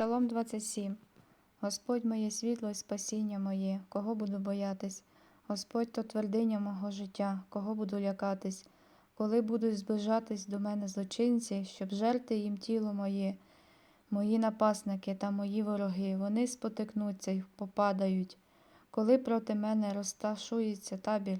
Псалом 27 Господь моє світло і спасіння моє, кого буду боятись? Господь то твердиня мого життя, кого буду лякатись, коли будуть зближатись до мене злочинці, щоб жерти їм тіло моє, мої напасники та мої вороги, вони спотикнуться й попадають. Коли проти мене розташується табір,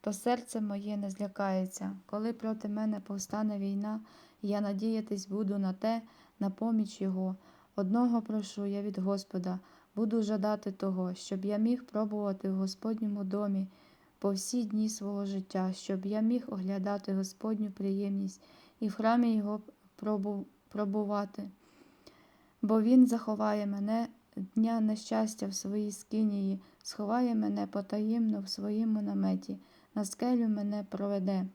то серце моє не злякається. Коли проти мене повстане війна, я надіятись буду на те, на поміч Його. Одного прошу я від Господа, буду жадати того, щоб я міг пробувати в Господньому домі по всі дні свого життя, щоб я міг оглядати Господню приємність і в храмі Його пробувати. Бо Він заховає мене дня нещастя в своїй скинії, сховає мене потаємно в своєму наметі, на скелю мене проведе.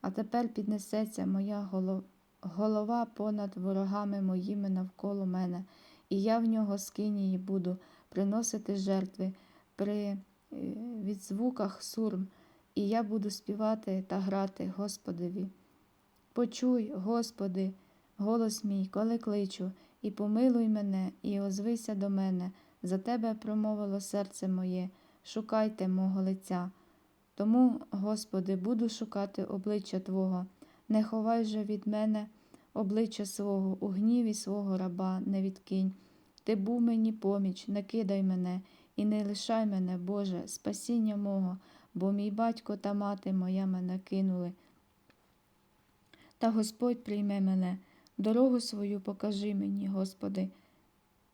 А тепер піднесеться моя голова голова понад ворогами моїми навколо мене, і я в нього скинії буду приносити жертви при е, відзвуках сурм, і я буду співати та грати Господеві. Почуй, Господи, голос мій, коли кличу, і помилуй мене, і озвися до мене. За тебе промовило серце моє, шукайте мого лиця. Тому, Господи, буду шукати обличчя Твого. Не ховай же від мене обличчя свого, у гніві свого раба не відкинь. Ти був мені поміч, не кидай мене, і не лишай мене, Боже, спасіння мого, бо мій батько та мати моя мене кинули. Та Господь прийме мене, дорогу свою покажи мені, Господи,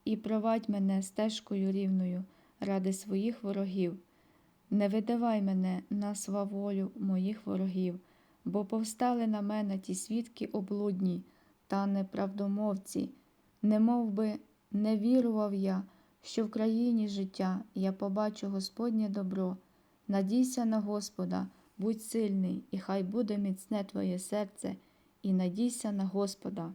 і провадь мене стежкою рівною ради своїх ворогів. Не видавай мене на сваволю моїх ворогів, бо повстали на мене ті свідки облудні та неправдомовці, не мов би не вірував я, що в країні життя я побачу Господнє добро. Надійся на Господа, будь сильний, і хай буде міцне твоє серце, і надійся на Господа.